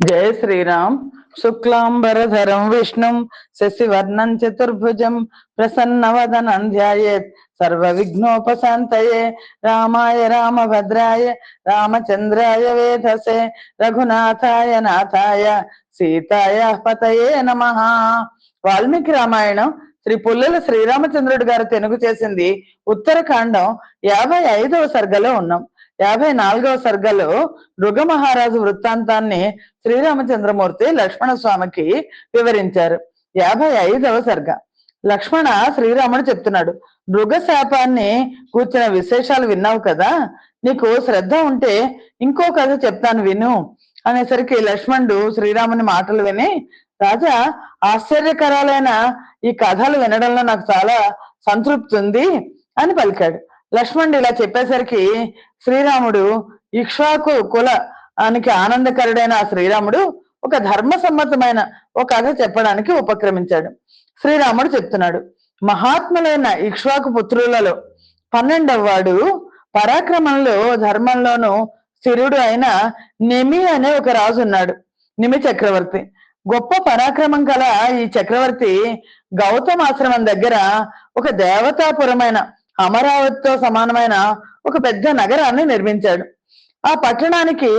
జయ శ్రీరామ్. శుక్లాంబరధరం విష్ణుం శశివర్ణం చతుర్భుజం ప్రసన్నవదనం ధ్యాయేత్. సర్వ విఘ్నోపశాంతయే రామాయ రామభద్రాయ రామచంద్రాయ వేధసే రఘునాథాయ నాథాయ సీతాయ పతయే నమ. వాల్మీకి రామాయణం శ్రీ పుల్లల శ్రీరామచంద్రుడు గారు తెనుగు చేసింది ఉత్తరకాండం యాభై ఐదవ సర్గలో ఉన్నాం. యాభై నాలుగవ సర్గలో మృగ మహారాజు వృత్తాంతాన్ని శ్రీరామచంద్రమూర్తి లక్ష్మణ స్వామికి వివరించారు. యాభై ఐదవ సర్గ. లక్ష్మణ శ్రీరాముడు చెప్తున్నాడు మృగ శాపాన్ని కూర్చున్న విశేషాలు విన్నావు కదా? నీకు శ్రద్ధ ఉంటే ఇంకో కథ చెప్తాను విను అనేసరికి లక్ష్మణుడు శ్రీరాముని మాటలు విని రాజా ఆశ్చర్యకరాలైన ఈ కథలు వినడంలో నాకు చాలా సంతృప్తి ఉంది అని పలికాడు. లక్ష్మణుడు ఇలా చెప్పేసరికి శ్రీరాముడు ఇక్ష్వాకు కుల అనికి ఆనందకరుడైన ఆ శ్రీరాముడు ఒక ధర్మ సమ్మతమైన ఒక కథ చెప్పడానికి ఉపక్రమించాడు. శ్రీరాముడు చెప్తున్నాడు మహాత్ములైన ఇక్ష్వాకు పుత్రులలో పన్నెండవ వాడు పరాక్రమంలో ధర్మంలోనూ స్థిరుడు అయిన నిమి అనే ఒక రాజు ఉన్నాడు నిమి చక్రవర్తి. గొప్ప పరాక్రమం కల ఈ చక్రవర్తి గౌతమాశ్రమం దగ్గర ఒక దేవతాపురమైన అమరావతితో సమానమైన ఒక పెద్ద నగరాన్ని నిర్మించాడు. ఆ పట్టణానికి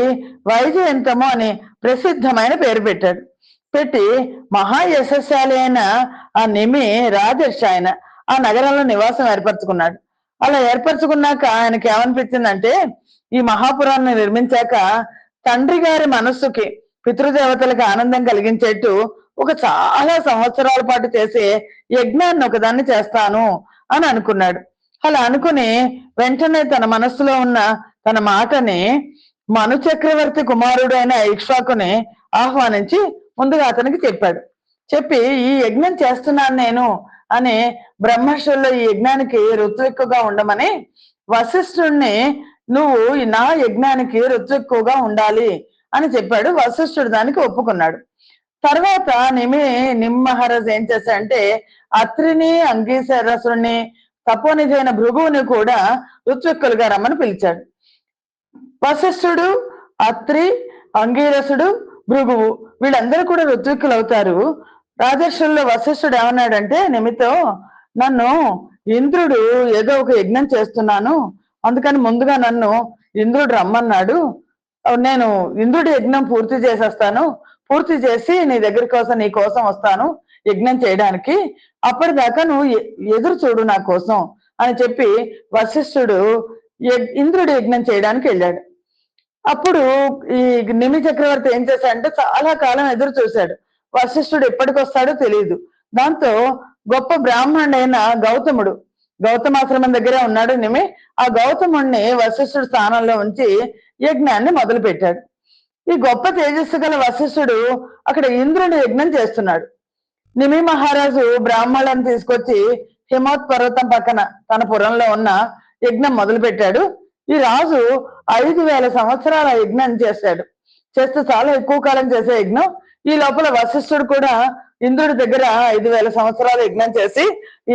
వైజయంతము అని ప్రసిద్ధమైన పేరు పెట్టాడు. పెట్టి మహా యశస్శాలి అయిన ఆ నిమి రాజర్షి ఆయన ఆ నగరంలో నివాసం ఏర్పరచుకున్నాడు. అలా ఏర్పరచుకున్నాక ఆయనకి ఏమనిపించిందంటే ఈ మహాపురాన్ని నిర్మించాక తండ్రి గారి మనస్సుకి పితృదేవతలకు ఆనందం కలిగించేట్టు ఒక చాలా సంవత్సరాల పాటు చేసే యజ్ఞాన్ని ఒకదాన్ని చేస్తాను అని అనుకున్నాడు. అలా అనుకుని వెంటనే తన మనస్సులో ఉన్న తన మాటని మను చక్రవర్తి కుమారుడు అయిన ఇక్ష్వాకుని ఆహ్వానించి ముందుగా అతనికి చెప్పాడు. చెప్పి ఈ యజ్ఞం చేస్తున్నాను నేను అని బ్రహ్మర్షుల్లో ఈ యజ్ఞానికి ఋత్విక్కుగా ఉండమని వశిష్ఠుడిని నువ్వు నా యజ్ఞానికి ఋత్విక్కుగా ఉండాలి అని చెప్పాడు. వశిష్ఠుడు దానికి ఒప్పుకున్నాడు. తర్వాత నిమి నిమ్మహరజ్ ఏం చేశాడంటే అత్రిని అంగీశరసుని తపోనిధి భృగువుని కూడా ఋత్విక్కులుగా రమ్మని పిలిచాడు. వశిష్ఠుడు అత్రి అంగీరసుడు భృగువు వీళ్ళందరూ కూడా ఋత్విక్కులు అవుతారు రాజర్షుల్లో వశిష్ఠుడు ఏమన్నాడంటే నిమితో నన్ను ఇంద్రుడు ఏదో ఒక యజ్ఞం చేస్తున్నాను అందుకని ముందుగా నన్ను ఇంద్రుడు రమ్మన్నాడు. నేను ఇంద్రుడి యజ్ఞం పూర్తి చేసేస్తాను పూర్తి చేసి నీ దగ్గర కోసం నీ కోసం వస్తాను. యజ్ఞం చేయడానికి అప్పటిదాకా నువ్వు ఎదురు చూడు నా కోసం అని చెప్పి వశిష్ఠుడు ఇంద్రుడు యజ్ఞం చేయడానికి వెళ్ళాడు. అప్పుడు ఈ నిమి చక్రవర్తి ఏం చేశాడంటే చాలా కాలం ఎదురు చూశాడు. వశిష్ఠుడు ఎప్పటికి వస్తాడో తెలియదు దాంతో గొప్ప బ్రాహ్మణుడైన గౌతముడు గౌతమాశ్రమం దగ్గరే ఉన్నాడు నిమి ఆ గౌతముడిని వశిష్ఠుడు స్థానంలో ఉంచి యజ్ఞాన్ని మొదలు పెట్టాడు ఈ గొప్ప తేజస్సు గల వశిష్ఠుడు అక్కడ ఇంద్రుని యజ్ఞం చేస్తున్నాడు. నిమి మహారాజు బ్రాహ్మణులను తీసుకొచ్చి హిమోత్ పర్వతం పక్కన తన పురంలో ఉన్న యజ్ఞం మొదలు పెట్టాడు ఈ రాజు ఐదు వేల సంవత్సరాల యజ్ఞం చేశాడు చేస్తే చాలా ఎక్కువ కాలం చేసే యజ్ఞం. ఈ లోపల వశిష్ఠుడు కూడా ఇంద్రుడి దగ్గర ఐదు వేల సంవత్సరాల యజ్ఞం చేసి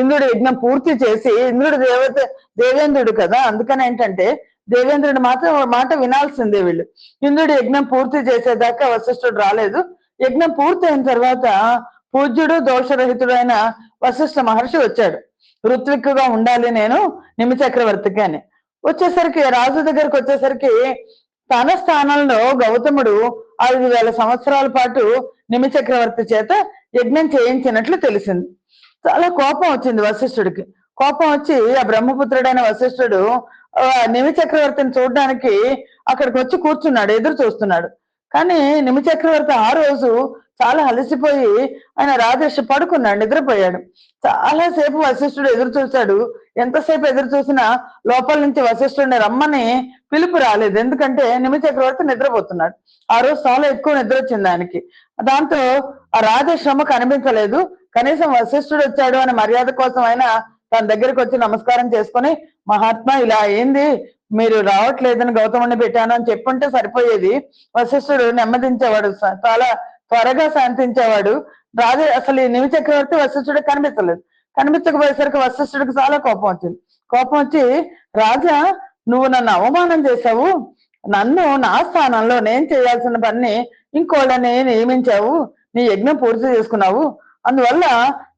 ఇంద్రుడి యజ్ఞం పూర్తి చేసి ఇంద్రుడు దేవత దేవేంద్రుడు కదా అందుకని ఏంటంటే దేవేంద్రుడు మాత్రం మాట వినాల్సిందే వీళ్ళు. ఇంద్రుడి యజ్ఞం పూర్తి చేసేదాకా వశిష్ఠుడు రాలేదు. యజ్ఞం పూర్తి అయిన తర్వాత పూజ్యుడు దోషరహితుడైన వశిష్ఠ మహర్షి వచ్చాడు. ఋత్విక్కుగా ఉండాలి నేను నిమి చక్రవర్తికి అని. వచ్చేసరికి రాజు దగ్గరకు వచ్చేసరికి తన స్థానంలో గౌతముడు ఐదు వేల సంవత్సరాల పాటు నిమి చక్రవర్తి చేత యజ్ఞం చేయించినట్లు తెలిసింది. చాలా కోపం వచ్చింది వశిష్ఠుడికి. కోపం వచ్చి ఆ బ్రహ్మపుత్రుడైన వశిష్ఠుడు నిమి చక్రవర్తిని చూడడానికి అక్కడికి వచ్చి కూర్చున్నాడు ఎదురు చూస్తున్నాడు. కానీ నిమి చక్రవర్తి ఆ రోజు చాలా అలసిపోయి ఆయన రాజేష్ పడుకున్నాడు నిద్రపోయాడు. చాలా సేపు వశిష్ఠుడు ఎదురు చూశాడు. ఎంతసేపు ఎదురు చూసినా లోపల నుంచి వశిష్ఠుడిని రమ్మని పిలుపు రాలేదు. ఎందుకంటే నిమి చక్రవర్తి నిద్రపోతున్నాడు. ఆ రోజు చాలా ఎక్కువ నిద్ర వచ్చింది ఆయనకి. దాంతో ఆ రాజశ్రమ కనిపించలేదు. కనీసం వశిష్ఠుడు వచ్చాడు అనే మర్యాద కోసం అయినా తన దగ్గరికి వచ్చి నమస్కారం చేసుకొని మహాత్మా ఇలా అయింది. మీరు రావట్లేదని గౌతముని పెట్టాను అని చెప్పుంటే సరిపోయేది. వశిష్ఠుడు నెమ్మదించేవాడు చాలా త్వరగా శాంతించేవాడు. రాజు అసలు ఈ నిమి చక్రవర్తి వశిష్ఠుడు కనిపించలేదు. కనిపించకపోయేసరికి వశిష్ఠుడికి చాలా కోపం వచ్చింది. కోపం వచ్చి రాజా నువ్వు నన్ను అవమానం చేశావు. నన్ను నా స్థానంలో నేను చేయాల్సిన పని ఇంకోళ్ళని నియమించావు. నీ యజ్ఞం పూర్తి చేసుకున్నావు. అందువల్ల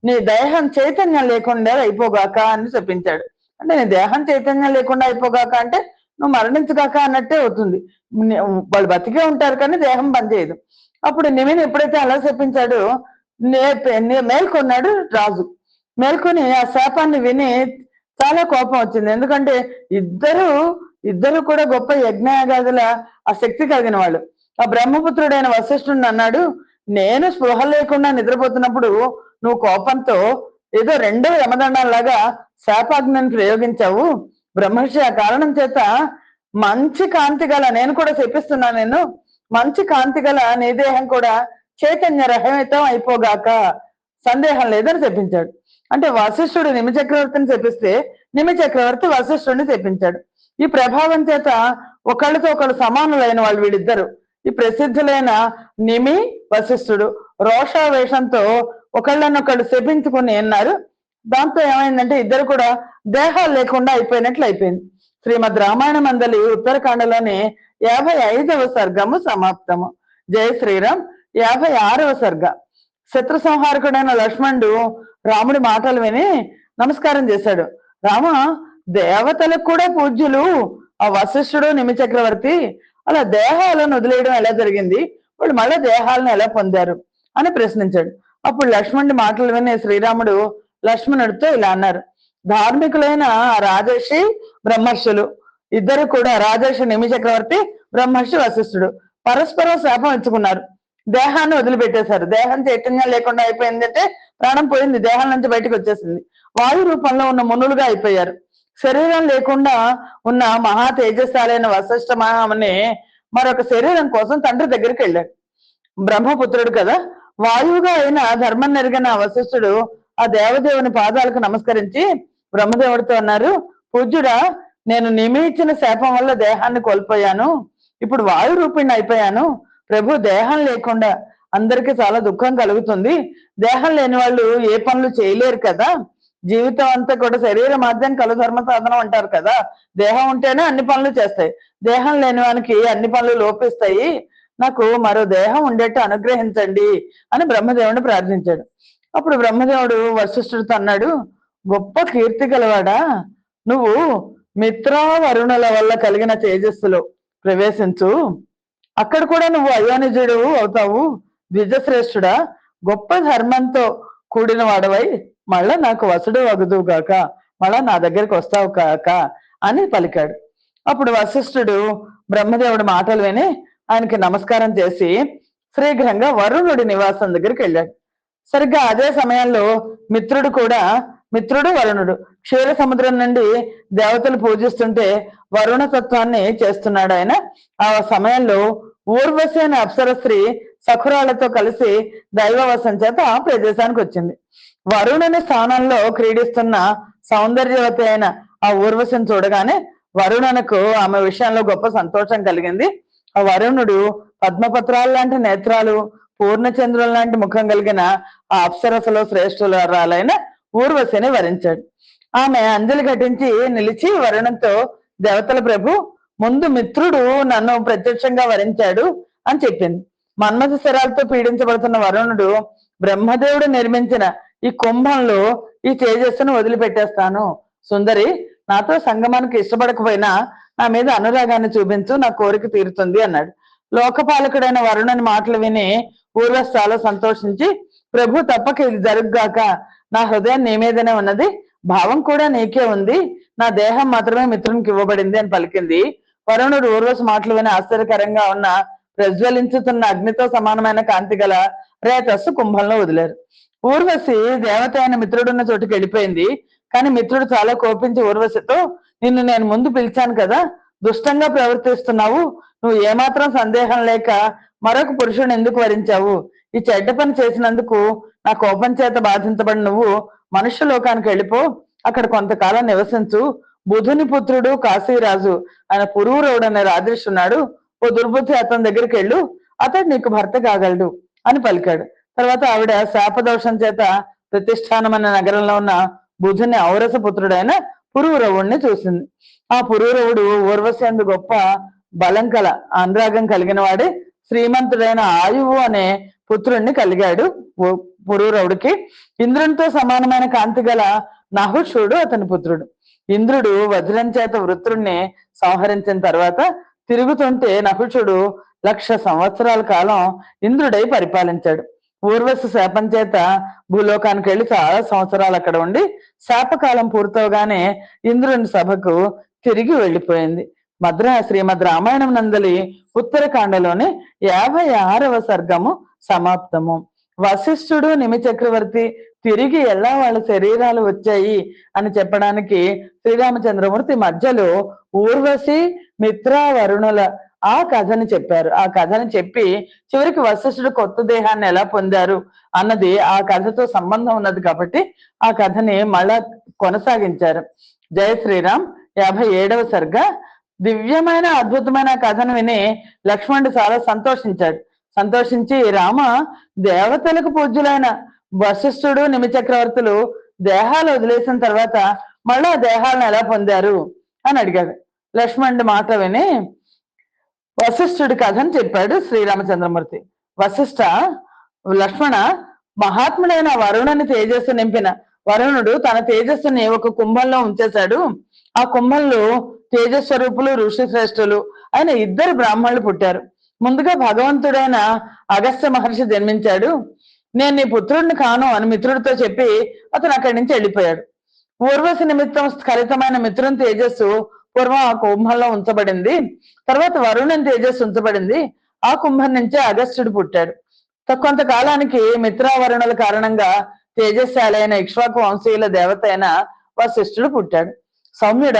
నీ దేహం చైతన్యం లేకుండా అయిపోగాక అని చెప్పించాడు. అంటే నీ దేహం చైతన్యం లేకుండా అయిపోగాక అంటే నువ్వు మరణించగాక అన్నట్టే అవుతుంది. వాళ్ళు బతికే ఉంటారు కానీ దేహం పనిచేయదు అప్పుడు నిమిని ఎప్పుడైతే అలా చెప్పించాడు నే మేల్కొన్నాడు రాజు. మేల్కొని ఆ శాపాన్ని విని చాలా కోపం వచ్చింది. ఎందుకంటే ఇద్దరు ఇద్దరు కూడా గొప్ప యజ్ఞయాగాదుల ఆ శక్తి కలిగిన వాళ్ళు. ఆ బ్రహ్మపుత్రుడైన వశిష్ఠుడు అన్నాడు నేను స్పృహ లేకుండా నిద్రపోతున్నప్పుడు నువ్వు కోపంతో ఏదో రెండో యమదండాలాగా శాపాగ్నిని ప్రయోగించావు. బ్రహ్మర్షి ఆ కారణం చేత మంచి కాంతి గల నేను కూడా చెప్పిస్తున్నా నేను మంచి కాంతి గల నీ దేహం కూడా చైతన్య రహితం అయిపోగాక సందేహం లేదని చెప్పించాడు అంటే వశిష్ఠుడు నిమి చక్రవర్తిని చెప్పిస్తే నిమి చక్రవర్తి వశిష్ఠుడిని చెప్పించాడు ఈ ప్రభావం చేత ఒకళ్ళతో ఒకళ్ళు సమానులైన వాళ్ళు వీళ్ళిద్దరు. ఈ ప్రసిద్ధులైన నిమి వశిష్ఠుడు రోషావేషంతో ఒకళ్ళనొకళ్ళు శపించుకుని అన్నారు. దాంతో ఏమైందంటే ఇద్దరు కూడా దేహాలు లేకుండా అయిపోయినట్లు అయిపోయింది. శ్రీమద్ రామాయణ మందలి ఉత్తరాఖండలోని యాభై ఐదవ సర్గము సమాప్తము. జయ శ్రీరామ్. యాభై ఆరవ సర్గ. శత్రు సంహారకుడైన లక్ష్మణుడు రాముడి మాటలు విని నమస్కారం చేశాడు. రామ దేవతలకు కూడా పూజ్యులు. ఆ వశిష్ఠుడు నిమి చక్రవర్తి అలా దేహాలను వదిలేయడం ఎలా జరిగింది? వాళ్ళు మళ్ళీ దేహాలను ఎలా పొందారు? అని ప్రశ్నించాడు. అప్పుడు లక్ష్మణుడి మాటలు విని శ్రీరాముడు లక్ష్మణుడితో ఇలా అన్నారు. ధార్మికులైన రాజర్షి బ్రహ్మర్షులు. ఇద్దరు కూడా రాజర్షి నిమి చక్రవర్తి బ్రహ్మర్షి వశిష్ఠుడు. పరస్పరం శాపం ఇచ్చుకున్నారు దేహాన్ని వదిలిపెట్టేశారు. దేహం చైతన్యం లేకుండా అయిపోయిందంటే ప్రాణం పోయింది. దేహం నుంచి బయటకు వచ్చేసింది. వాయు రూపంలో ఉన్న మునులుగా అయిపోయారు. శరీరం లేకుండా ఉన్న మహా తేజస్సాలైన వశిష్ఠ మహాముని మరొక శరీరం కోసం తండ్రి దగ్గరికి వెళ్ళాడు. బ్రహ్మపుత్రుడు కదా. వాయువుగా అయిన ధర్మం నెరిగిన వశిష్ఠుడు ఆ దేవదేవుని పాదాలకు నమస్కరించి బ్రహ్మదేవుడితో అన్నారు పూజ్యుడా నేను నిమిచ్చిన శాపం వల్ల దేహాన్ని కోల్పోయాను. ఇప్పుడు వాయు రూపిణి అయిపోయాను. ప్రభు దేహం లేకుండా అందరికీ చాలా దుఃఖం కలుగుతుంది. దేహం లేని వాళ్ళు ఏ పనులు చేయలేరు కదా. జీవితం అంతా కూడా శరీర మాధ్యం కలు ధర్మ సాధనం అంటారు కదా. దేహం ఉంటేనే అన్ని పనులు చేస్తాయి. దేహం లేని వానికి అన్ని పనులు లోపిస్తాయి. నాకు మరో దేహం ఉండేట్టు అనుగ్రహించండి అని బ్రహ్మదేవుని ప్రార్థించాడు. అప్పుడు బ్రహ్మదేవుడు వశిష్ఠుడితో అన్నాడు గొప్ప కీర్తి గలవాడా? నువ్వు మిత్రా వరుణుల వల్ల కలిగిన తేజస్సులో ప్రవేశించు. అక్కడ కూడా నువ్వు అయోనిజుడు అవుతావు ద్విజశ్రేష్ఠుడా. గొప్ప ధర్మంతో కూడిన వాడవై మళ్ళా నాకు వసుడు వగదువు కాక మళ్ళా నా దగ్గరికి వస్తావు కాక అని పలికాడు. అప్పుడు వశిష్ఠుడు బ్రహ్మదేవుడి మాటలు విని ఆయనకి నమస్కారం చేసి శీఘ్రంగా వరుణుడి నివాసం దగ్గరికి వెళ్ళాడు. సరిగ్గా అదే సమయంలో మిత్రుడు కూడా మిత్రుడు వరుణుడు. క్షీర సముద్రం నుండి దేవతలు పూజిస్తుంటే వరుణ తత్వాన్ని చేస్తున్నాడు ఆయన. ఆ సమయంలో ఊర్వశి అనే అప్సర స్త్రీ సఖురాలతో కలిసి దైవవశం చేత ఆ ప్రదేశానికి వచ్చింది. వరుణుని స్థానంలో క్రీడిస్తున్న సౌందర్యవతి అయిన ఆ ఊర్వశిని చూడగానే వరుణునకు ఆమె విషయంలో గొప్ప సంతోషం కలిగింది. ఆ వరుణుడు పద్మపత్రాలు లాంటి నేత్రాలు పూర్ణచంద్రుల లాంటి ముఖం కలిగిన ఆ అప్సరసలో శ్రేష్ఠులైన ఊర్వశిని వరించాడు. ఆమె అంజలి ఘటించి నిలిచి వరుణంతో దేవతల ప్రభు ముందు మిత్రుడు నన్ను ప్రత్యక్షంగా వరించాడు అని చెప్పింది. మన్మథ శరాలతో పీడించబడుతున్న వరుణుడు బ్రహ్మదేవుడు నిర్మించిన ఈ కుంభంలో ఈ తేజస్సును వదిలిపెట్టేస్తాను. సుందరి నాతో సంగమానికి ఇష్టపడకపోయినా నా మీద అనురాగాన్ని చూపించు నా కోరిక తీరుతుంది అన్నాడు. లోకపాలకుడైన వరుణుని మాటలు విని ఊర్వశి చాలా సంతోషించి ప్రభు తప్పక ఇది జరుగుగాక. నా హృదయం నీ మీదనే ఉన్నది. భావం కూడా నీకే ఉంది. నా దేహం మాత్రమే మిత్రునికి ఇవ్వబడింది అని పలికింది. వరుణుడు ఊర్వశ మాటలు విని ఆశ్చర్యకరంగా ఉన్న ప్రజ్వలించుతున్న అగ్నితో సమానమైన కాంతి గల రేతస్సు కుంభంలో వదిలేరు. ఊర్వశి దేవత అయిన మిత్రుడున్న చోటుకి వెళ్ళిపోయింది. కానీ మిత్రుడు చాలా కోపించి ఊర్వశితో నిన్ను నేను ముందు పిలిచాను కదా. దుష్టంగా ప్రవర్తిస్తున్నావు. నువ్వు ఏమాత్రం సందేహం లేక మరొక పురుషుని ఎందుకు వరించావు? ఈ చెడ్డ పని చేసినందుకు నా కోపం చేత బాధించబడి నువ్వు మనుష్య లోకానికి వెళ్ళిపో. అక్కడ కొంతకాలం నివసించు. బుధుని పుత్రుడు కాశీరాజు. ఆయన పురూరవుడు అనే రాజేష్ ఉన్నాడు. ఓ దుర్బుద్ధి అతని దగ్గరికి వెళ్ళు. అతడు నీకు భర్త కాగలడు అని పలికాడు. తర్వాత ఆవిడ శాపదోషం చేత ప్రతిష్టానం అనే నగరంలో ఉన్న బుధుని ఔరస పుత్రుడైన పురూరవుడిని చూసింది. ఆ పురూరవుడు ఊర్వశి అందు గొప్ప బలం కల అనురాగం కలిగిన వాడే. శ్రీమంతుడైన ఆయువు అనే పుత్రుణ్ణి కలిగాడు పు- పురూరవుడికి. ఇంద్రునితో సమానమైన కాంతి గల నహుషుడు అతని పుత్రుడు. ఇంద్రుడు వజ్రం చేత వృత్రుణ్ణి సంహరించిన తర్వాత తిరుగుతుంటే నహుషుడు లక్ష సంవత్సరాల కాలం ఇంద్రుడై పరిపాలించాడు. ఊర్వశ శాపం చేత భూలోకానికి వెళ్ళి చాలా సంవత్సరాలు అక్కడ ఉండి శాపకాలం పూర్తవగానే ఇంద్రుని సభకు తిరిగి వెళ్ళిపోయింది. మద్రా శ్రీమద్ రామాయణం నందలి ఉత్తరకాండలోని యాభై ఆరవ సర్గము సమాప్తము. వశిష్ఠుడు నిమి చక్రవర్తి తిరిగి ఎలా వాళ్ళ శరీరాలు వచ్చాయి అని చెప్పడానికి శ్రీరామచంద్రమూర్తి మధ్యలో ఊర్వశి మిత్రా వరుణుల ఆ కథని చెప్పారు. ఆ కథని చెప్పి చివరికి వశిష్ఠుడు కొత్త దేహాన్ని ఎలా పొందారు అన్నది ఆ కథతో సంబంధం ఉన్నది కాబట్టి ఆ కథని మళ్ళా కొనసాగించారు. జయ శ్రీరామ్ యాభై ఏడవ సర్గ దివ్యమైన అద్భుతమైన కథను విని లక్ష్మణుడు చాలా సంతోషించాడు. సంతోషించి రామ దేవతలకు పూజ్యులైన వశిష్ఠుడు నిమిచక్రవర్తులు దేహాలు వదిలేసిన తర్వాత మళ్ళా ఆ దేహాలను ఎలా పొందారు అని అడిగాడు. లక్ష్మణుడి మాట విని వశిష్ఠుడి కథను చెప్పాడు శ్రీరామచంద్రమూర్తి. వశిష్ఠ లక్ష్మణ మహాత్ముడైన వరుణుని తేజస్సు నింపిన వరుణుడు తన తేజస్సుని ఒక కుంభంలో ఉంచేశాడు. ఆ కుంభంలో తేజస్వరూపులు ఋషి శ్రేష్ఠులు ఆయన ఇద్దరు బ్రాహ్మణులు పుట్టారు. ముందుగా భగవంతుడైన అగస్త్య మహర్షి జన్మించాడు. నేను నీ పుత్రుడిని కాను అని మిత్రుడితో చెప్పి అతను అక్కడి నుంచి వెళ్ళిపోయాడు. ఊర్వశి నిమిత్తం స్ఖలితమైన మిత్రుని తేజస్సు పూర్వం ఆ కుంభంలో ఉంచబడింది. తర్వాత వరుణుని తేజస్సు ఉంచబడింది. ఆ కుంభం నుంచే అగస్త్యుడు పుట్టాడు. త- కొంతకాలానికి మిత్రావరుణుల కారణంగా తేజస్శాలైన ఇక్ష్వాకు వంశీయుల దేవత అయిన వశిష్ఠుడు పుట్టాడు. సౌమ్యుడ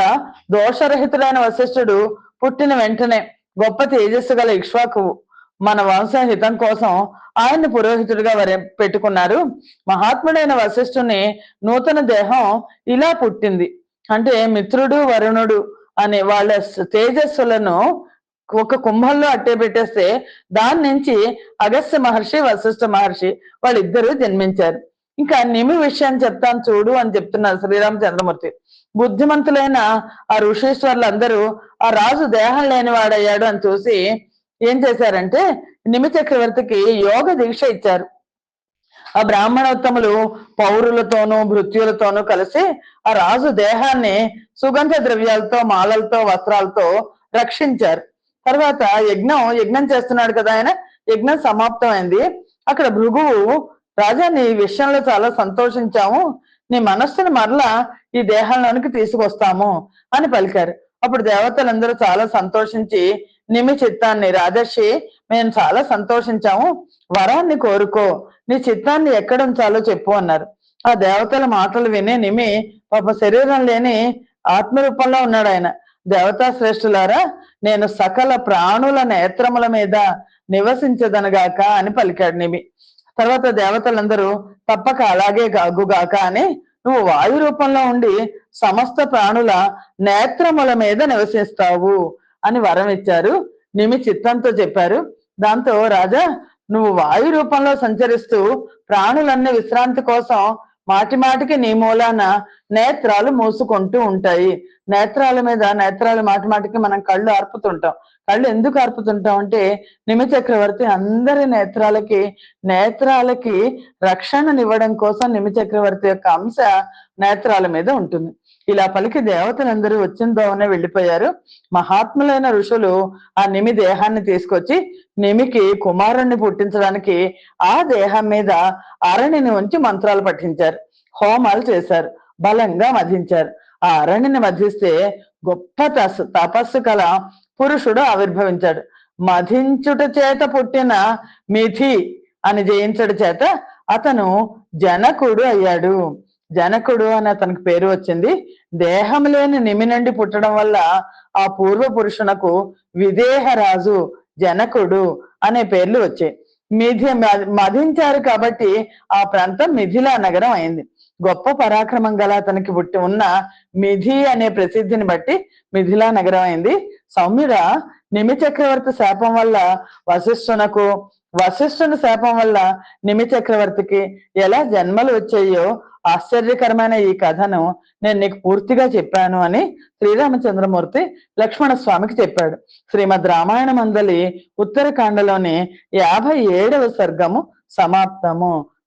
దోషరహితుడైన వశిష్ఠుడు పుట్టిన వెంటనే గొప్ప తేజస్సు గల ఇక్ష్వాకు మన వంశ హితం కోసం ఆయన్ని పురోహితుడిగా వరే పెట్టుకున్నారు. మహాత్ముడైన వశిష్ఠుని నూతన దేహం ఇలా పుట్టింది. అంటే మిత్రుడు వరుణుడు అనే వాళ్ళ తేజస్సులను ఒక కుంభంలో అట్టే పెట్టేస్తే దాని నుంచి అగస్త్య మహర్షి వశిష్ఠ మహర్షి వాళ్ళిద్దరూ జన్మించారు. ఇంకా నిమి విషయం చెప్తాను చూడు అని చెప్తున్నారు శ్రీరామచంద్రమూర్తి. బుద్ధిమంతులైన ఆ ఋషేశ్వర్లు అందరూ ఆ రాజు దేహం లేనివాడయ్యాడు అని చూసి ఏం చేశారంటే నిమి చక్రవర్తికి యోగ దీక్ష ఇచ్చారు. ఆ బ్రాహ్మణోత్తములు పౌరులతోనూ భృత్యులతోనూ కలిసి ఆ రాజు దేహాన్ని సుగంధ ద్రవ్యాలతో మాలలతో వస్త్రాలతో రక్షించారు. తర్వాత యజ్ఞం యజ్ఞం చేస్తున్నాడు కదా ఆయన. యజ్ఞం సమాప్తమైంది. అక్కడ భృగువు రాజా నీ విషయంలో చాలా సంతోషించాము. నీ మనస్సును మరలా ఈ దేహంలోనికి తీసుకొస్తాము అని పలికారు. అప్పుడు దేవతలందరూ చాలా సంతోషించి నిమి చిత్తాన్ని రాజర్షి మేము చాలా సంతోషించాము. వరాన్ని కోరుకో. నీ చిత్తాన్ని ఎక్కడ ఉంచాలో చెప్పు అన్నారు. ఆ దేవతల మాటలు విని నిమి పాప శరీరం లేని ఆత్మరూపంలో ఉన్నాడు ఆయన. దేవతా శ్రేష్ఠులారా నేను సకల ప్రాణుల నేత్రముల మీద నివసించదనగాక అని పలికాడు నిమి తర్వాత దేవతలందరూ తప్పక అలాగే గాగుగాక అని నువ్వు వాయు రూపంలో ఉండి సమస్త ప్రాణుల నేత్రముల మీద నివసిస్తావు అని వరం ఇచ్చారు. నిమి చిత్తంతో చెప్పారు. దాంతో రాజా నువ్వు వాయు రూపంలో సంచరిస్తూ ప్రాణులన్నీ విశ్రాంతి కోసం మాటి మాటికి నీ మూలాన నేత్రాలు మూసుకుంటూ ఉంటాయి. నేత్రాల మీద నేత్రాలు మాటి మాటికి మనం కళ్ళు ఆర్పుతుంటాం. కళ్ళు ఎందుకు అర్పుతుంటాం అంటే నిమి చక్రవర్తి అందరి నేత్రాలకి నేత్రాలకి రక్షణనివ్వడం కోసం నిమి చక్రవర్తి యొక్క అంశ నేత్రాల మీద ఉంటుంది. ఇలా పలికి దేవతలందరూ వచ్చిన దోవనే వెళ్ళిపోయారు. మహాత్ములైన ఋషులు ఆ నిమి దేహాన్ని తీసుకొచ్చి నిమికి కుమారుణ్ణి పుట్టించడానికి ఆ దేహం మీద అరణిని ఉంచి మంత్రాలు పఠించారు. హోమాలు చేశారు. బలంగా మధించారు. ఆ అరణిని మధిస్తే గొప్ప తపస్సు కల పురుషుడు ఆవిర్భవించాడు. మధించుట చేత పుట్టిన మిథి అని జయించడు చేత అతను జనకుడు అయ్యాడు. జనకుడు అని అతనికి పేరు వచ్చింది. దేహం లేని నిమి నుండి పుట్టడం వల్ల ఆ పూర్వ పురుషునకు విదేహరాజు జనకుడు అనే పేర్లు వచ్చాయి. మిథి మధించారు కాబట్టి ఆ ప్రాంతం మిథిలా నగరం అయింది. గొప్ప పరాక్రమం గల అతనికి పుట్టి ఉన్న మిథి అనే ప్రసిద్ధిని బట్టి మిథిలా నగరం అయింది. సౌమ్యుడ నిమి చక్రవర్తి శాపం వల్ల వశిష్ఠునకు వశిష్ఠుని శాపం వల్ల నిమి చక్రవర్తికి ఎలా జన్మలు వచ్చాయో ఆశ్చర్యకరమైన ఈ కథను నేను నీకు పూర్తిగా చెప్పాను అని శ్రీరామచంద్రమూర్తి లక్ష్మణ స్వామికి చెప్పాడు. శ్రీమద్ రామాయణ మందలి ఉత్తరకాండలోని యాభై ఏడవ సర్గము సమాప్తము.